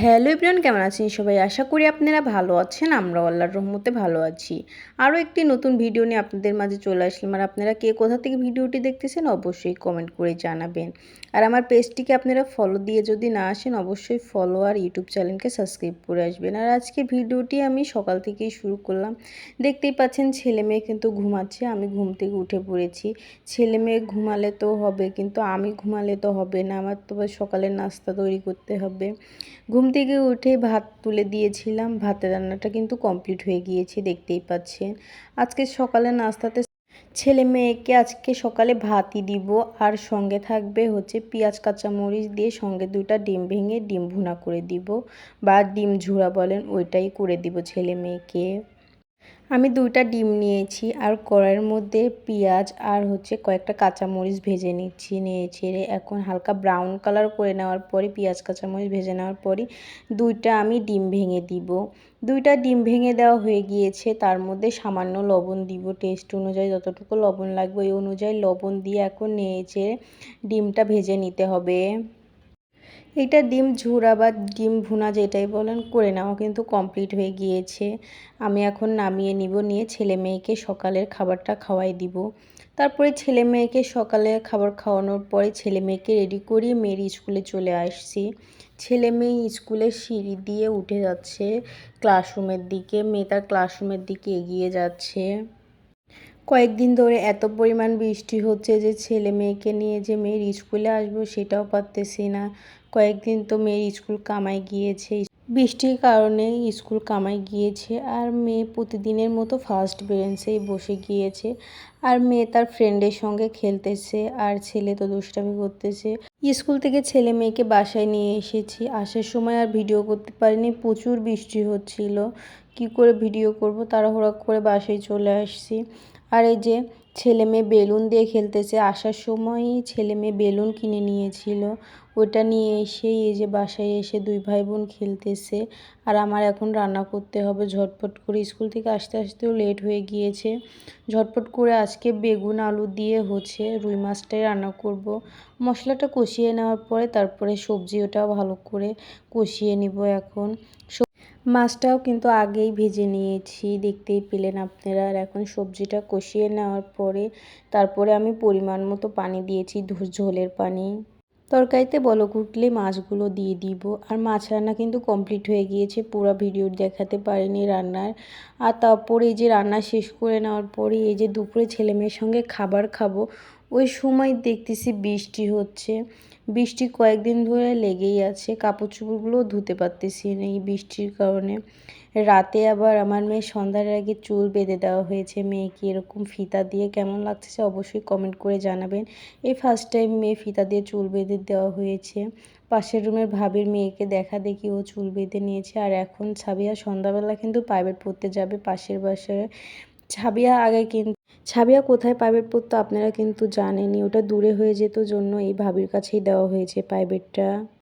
Hello Ibran কেমন আছেন সবাই? আশা করি আপনারা ভালো আছেন আমরা আল্লাহর রহমতে ভালো আছি। আরও একটি নতুন ভিডিও নিয়ে আপনাদের মাঝে চলে আসলাম। আর আপনারা কে কোথা থেকে ভিডিওটি দেখতেছেন, অবশ্যই কমেন্ট করে জানাবেন। আর আমার পেজটিকে আপনারা ফলো দিয়ে যদি না আসেন, অবশ্যই ফলো আর ইউটিউব চ্যানেলকে সাবস্ক্রাইব করে আসবেন। আর আজকে ভিডিওটি আমি সকাল থেকেই শুরু করলাম। দেখতেই পাচ্ছেন ছেলে মেয়ে কিন্তু ঘুমাচ্ছে, আমি ঘুম থেকে উঠে পড়েছি। ছেলে মেয়ে ঘুমালে তো হবে, কিন্তু আমি ঘুমালে তো হবে না, আমার তো সকালের নাস্তা তৈরি করতে হবে। ঘুম থেকে উঠে ভাত তুলে দিয়েছিলাম। ভাতের রান্নাটা কিন্তু কমপ্লিট হয়ে গিয়েছে, দেখতেই পাচ্ছেন। আজকে সকালে নাস্তাতে ছেলে মেয়েকে আজকে সকালে ভাতই দিব। আর সঙ্গে থাকবে হচ্ছে পেঁয়াজ, কাঁচামরিচ দিয়ে সঙ্গে দুইটা ডিম ভেঙে ডিম ভুনা করে দিব। বা ডিম ঝুড়া বলেন, ওইটাই করে দিব ছেলে মেয়েকে। আমি দুইটা ডিম নিয়েছি আর কড়াইয়ের মধ্যে পেঁয়াজ আর হচ্ছে কয়েকটা কাঁচামরিচ ভেজে নিচ্ছি নিয়ে ছেড়ে এখন হালকা ব্রাউন কালার করে নেওয়ার পরে পেঁয়াজ, কাঁচামরিচ ভেজে নেওয়ার পরে দুইটা আমি ডিম ভেঙে দিব। দুইটা ডিম ভেঙে দেওয়া হয়ে গিয়েছে, তার মধ্যে সামান্য লবণ দিব। টেস্ট অনুযায়ী যতটুকু লবণ লাগবে, ওই অনুযায়ী লবণ দিয়ে এখন নিয়েছে, ডিমটা ভেজে নিতে হবে। এটা ডিম ঝুড়া বা ডিম ভুনা যেটাই বলেন, করে নেওয়া কিন্তু কমপ্লিট হয়ে গিয়েছে। আমি এখন নামিয়ে নিব, নিয়ে ছেলে মেয়েকে সকালের খাবারটা খাওয়াই দিব। তারপরে ছেলে মেয়েকে সকালে খাবার খাওয়ানোর পরে ছেলে মেয়েকে রেডি করিয়ে মেয়ের স্কুলে চলে আসছি। ছেলে মেয়ে স্কুলের সিঁড়ি দিয়ে উঠে যাচ্ছে ক্লাসরুমের দিকে। মেয়ে তার ক্লাসরুমের দিকে এগিয়ে যাচ্ছে। কয়েকদিন ধরে এত পরিমাণ বৃষ্টি হচ্ছে যে ছেলে মেয়েকে নিয়ে যে মেয়ের স্কুলে আসব সেটাও পারতেছি না। কয়েকদিন তো মেয়ের স্কুল কামাই গিয়েছে। বৃষ্টির কারণে স্কুল কামাই গিয়েছে আর মেয়ে প্রতিদিনের মতো ফার্স্ট বেঞ্চেই বসে গিয়েছে। আর মেয়ে তার ফ্রেন্ডের সঙ্গে খেলতেছে আর ছেলে তো দুষ্টামি করতেছে। স্কুল থেকে ছেলে মেয়েকে বাসায় নিয়ে এসেছি। আসার সময় আর ভিডিও করতে পারিনি, প্রচুর বৃষ্টি হচ্ছিল। কি করে ভিডিও করব, তাড়াহুড়া করে বাসায় চলে আসছি। আর এই যে ছেলে মেয়ে বেলুন দিয়ে খেলতেছে, আসার সময়ই ছেলে মেয়ে বেলুন কিনে নিয়েছিল। ওটা নিয়ে এসে এই যে বাসায় এসে দুই ভাই বোন খেলতেছে। আর আমার এখন রান্না করতে হবে, ঝটপট করে স্কুল থেকে আসতে আসতেও লেট হয়ে গিয়েছে। ঝটপট করে আজকে বেগুন, আলু দিয়ে হচ্ছে রুই মাছটাই রান্না করব। মশলাটা কষিয়ে নেওয়ার পরে তারপরে সবজি ওটাও ভালো করে কষিয়ে নিব এখন। মাছটাও কিন্তু আগেই ভেজে নিয়েছি, দেখতেই পেলেন আপনারা। আর এখন সবজিটা কষিয়ে নেওয়ার পরে তারপরে আমি পরিমাণ মতো পানি দিয়েছি ঝোলের পানি। তরকারিতে বলক উঠলে মাছগুলো দিয়ে দিব। আর মাছ রান্না কিন্তু কমপ্লিট হয়ে গিয়েছে, পুরো ভিডিও দেখাতে পারিনি রান্নার। আর তারপরে এই যে রান্না শেষ করে নেওয়ার পরে এই যে দুপুরে ছেলে মেয়ের সঙ্গে খাবার খাব ওই সময় দেখতেছি বৃষ্টি হচ্ছে। বৃষ্টি কয়েকদিন ধরে লেগেই আছে। কাপড় চোপড়গুলোও ধুতে পারতেছি না এই বৃষ্টির কারণে। রাতে আবার আমার মেয়ে সন্ধ্যার আগে চুল বেঁধে দেওয়া হয়েছে। মেয়েকে এরকম ফিতা দিয়ে কেমন লাগতেছে অবশ্যই কমেন্ট করে জানাবেন। এই ফার্স্ট টাইম মেয়ে ফিতা দিয়ে চুল বেঁধে দেওয়া হয়েছে। পাশের রুমের ভাবির মেয়েকে দেখা দেখি ও চুল বেঁধে নিয়েছে। আর এখন ছাবিয়া সন্ধ্যাবেলা কিন্তু প্রাইভেট পড়তে যাবে পাশের বাসায়। ছাবিয়া আগে কিন্তু ছাবিয়া কোথায় প্রাইভেট পড়তো আপনারা কিন্তু জানেনই, ওটা দূরে হয়ে যেত জন্য এই ভাবির কাছেই দেওয়া হয়েছে প্রাইভেটটা